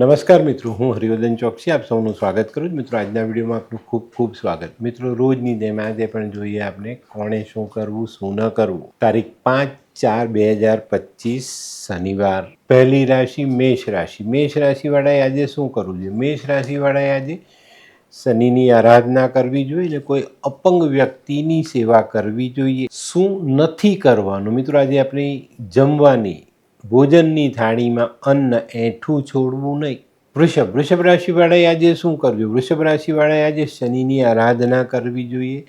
નમસ્કાર મિત્રો, હું હરિવર્ધન ચોકસી, આપ સૌનું સ્વાગત કરું છું. મિત્રો, આજના વિડીયોમાં આપનું ખૂબ ખૂબ સ્વાગત. મિત્રો, રોજની જેમ આજે પણ જોઈએ આપણે કોણે શું કરવું, શું ન કરવું. તારીખ પાંચ ચાર બે હજાર પચીસ શનિવાર. પહેલી રાશિ મેષ રાશિ. મેષ રાશિવાળાએ આજે શું કરવું જોઈએ? મેષ રાશિવાળાએ આજે શનિની આરાધના કરવી જોઈએ ને કોઈ અપંગ વ્યક્તિની સેવા કરવી જોઈએ. શું નથી કરવાનું? મિત્રો, આજે આપણી જમવાની ભોજનની થાળીમાં અન્ન એઠું છોડવું નહીં. વૃષભ વૃષભ રાશિવાળાએ આજે શું કરવું વૃષભ રાશિવાળાએ આજે શનિની આરાધના કરવી જોઈએ.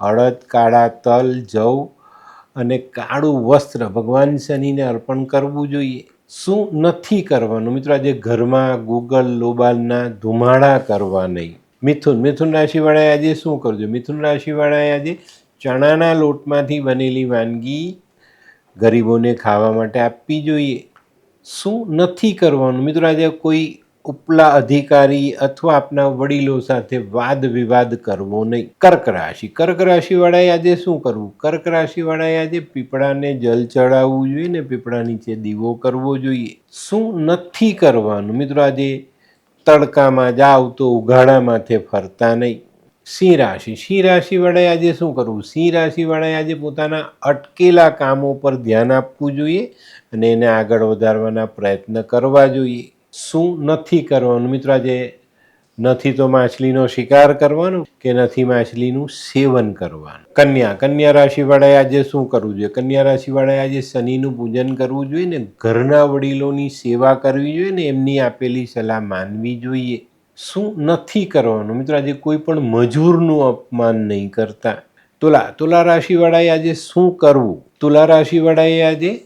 અડદ, કાળા તલ, જવ અને કાળું વસ્ત્ર ભગવાન શનિને અર્પણ કરવું જોઈએ. શું નથી કરવાનું? મિત્રો, આજે ઘરમાં ગૂગલ, લોબાલના ધુમાડા કરવા નહીં. મિથુન મિથુન રાશિવાળાએ આજે શું કરવું મિથુન રાશિવાળાએ આજે ચણાના લોટમાંથી બનેલી વાનગી ગરીબોને ખાવા માટે આપવી જોઈએ. શું નથી કરવાનું? મિત્રો, આજે કોઈ ઉપલા અધિકારી અથવા આપના વડીલો સાથે વાદ વિવાદ કરવો નહીં. કર્ક રાશિ. કર્ક રાશિવાળાએ આજે શું કરવું? કર્ક રાશિવાળાએ આજે પીપળાને જલ ચડાવવું જોઈએ ને પીપળા નીચે દીવો કરવો જોઈએ. શું નથી કરવાનું? મિત્રો, આજે તડકામાં જાવ તો ઉઘાડા માથે ફરતા નહીં. સિંહ રાશિ. સિંહ રાશિવાળાએ આજે શું કરવું? સિંહ રાશિવાળાએ આજે પોતાના અટકેલા કામો પર ધ્યાન આપવું જોઈએ અને એને આગળ વધારવાના પ્રયત્ન કરવા જોઈએ. શું નથી કરવાનું? મિત્રો, આજે નથી તો માછલીનો શિકાર કરવાનો કે નથી માછલીનું સેવન કરવાનું? કન્યા. કન્યા રાશિવાળાએ આજે શું કરવું જોઈએ? કન્યા રાશિવાળાએ આજે શનિનું પૂજન કરવું જોઈએ ને ઘરના વડીલોની સેવા કરવી જોઈએ ને એમની આપેલી સલાહ માનવી જોઈએ. શું નથી કરવાનું? મિત્રો, આજે કોઈ પણ મજૂરનું અપમાન નહીં કરતા. તુલા તુલા રાશિવાળાએ આજે શું કરવું? તુલા રાશિવાળાએ આજે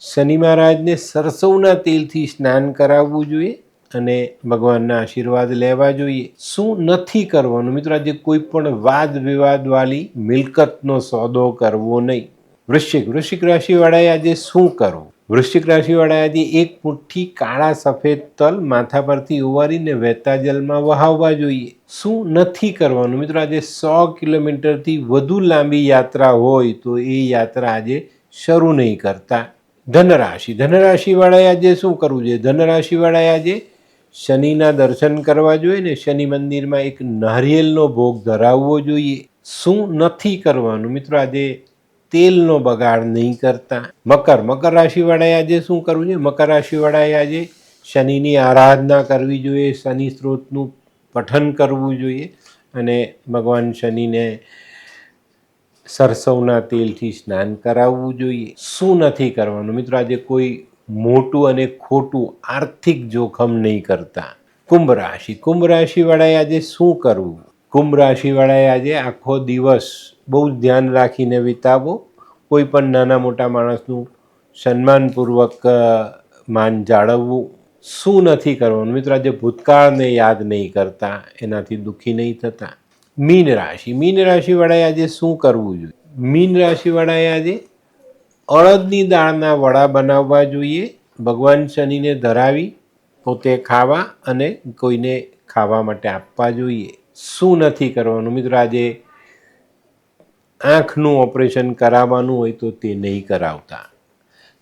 શનિ મહારાજને સરસવના તેલથી સ્નાન કરાવવું જોઈએ અને ભગવાનના આશીર્વાદ લેવા જોઈએ. શું નથી કરવાનું? મિત્રો, આજે કોઈ પણ વાદ વિવાદવાળી મિલકતનો સોદો કરવો નહીં. વૃશ્ચિક વૃશ્ચિક રાશિવાળાએ આજે શું કરવું? વૃશ્ચિક રાશિવાળા આજે એક મુઠ્ઠી કાળા સફેદ તલ માથા પરથી ઉવારીને વહેતા જલમાં વહાવવા જોઈએ. શું નથી કરવાનું? મિત્રો, આજે સો કિલોમીટરથી વધુ લાંબી યાત્રા હોય તો એ યાત્રા આજે શરૂ નહીં કરતા. ધનરાશિ. ધનરાશિવાળાએ આજે શું કરવું જોઈએ? ધનરાશિવાળાએ આજે શનિના દર્શન કરવા જોઈએ ને શનિ મંદિરમાં એક નારિયેલનો ભોગ ધરાવવો જોઈએ. શું નથી કરવાનું? મિત્રો, આજે તેલનો બગાડ નહીં કરતા. મકર મકર રાશિવાળાએ આજે શું કરવું જોઈએ? મકર રાશિવાળાએ આજે શનિની આરાધના કરવી જોઈએ, શનિ સ્ત્રોતનું પઠન કરવું જોઈએ અને ભગવાન શનિને સરસવના તેલથી સ્નાન કરાવવું જોઈએ. શું નથી કરવાનું? મિત્રો, આજે કોઈ મોટું અને ખોટું આર્થિક જોખમ નહીં કરતા. કુંભ રાશિ, કુંભ રાશિવાળાએ આજે શું કરવું? કુંભ રાશિવાળાએ આજે આખો દિવસ બહુ જ ધ્યાન રાખીને વિતાવો. કોઈ પણ નાના મોટા માણસનું સન્માનપૂર્વક માન જાળવવું શું નથી કરવાનું? મિત્રો, આજે ભૂતકાળને યાદ નહીં કરતા, એનાથી દુઃખી નહીં થતા. મીન રાશિ. મીન રાશિવાળાએ આજે શું કરવું જોઈએ? મીન રાશિવાળાએ આજે અડદની દાળના વડા બનાવવા જોઈએ. ભગવાન શનિને ધરાવી પોતે ખાવા અને કોઈને ખાવા માટે આપવા જોઈએ. શું નથી કરવાનું? મિત્રો, આજે આંખનું ઓપરેશન કરાવવાનું હોય તો તે નહીં કરાવતા.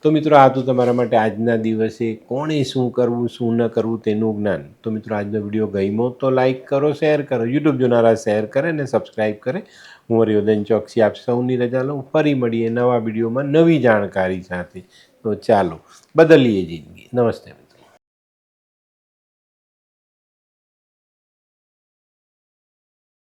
તો મિત્રો આ તો તમારા માટે આજના દિવસે કોણે શું કરવું, શું ન કરવું તેનું જ્ઞાન. તો મિત્રો આજનો વીડિયો ગમ્યો તો લાઇક કરો, શેર કરો, યુટ્યુબ જોનારા શેર કરે અને સબસ્ક્રાઈબ કરે. હું હરિયોદન ચોકસી આપ સૌની રજા લઉં. ફરી મળીએ નવા વિડીયોમાં નવી જાણકારી સાથે. તો ચાલો, બદલીએ જિંદગી. નમસ્તે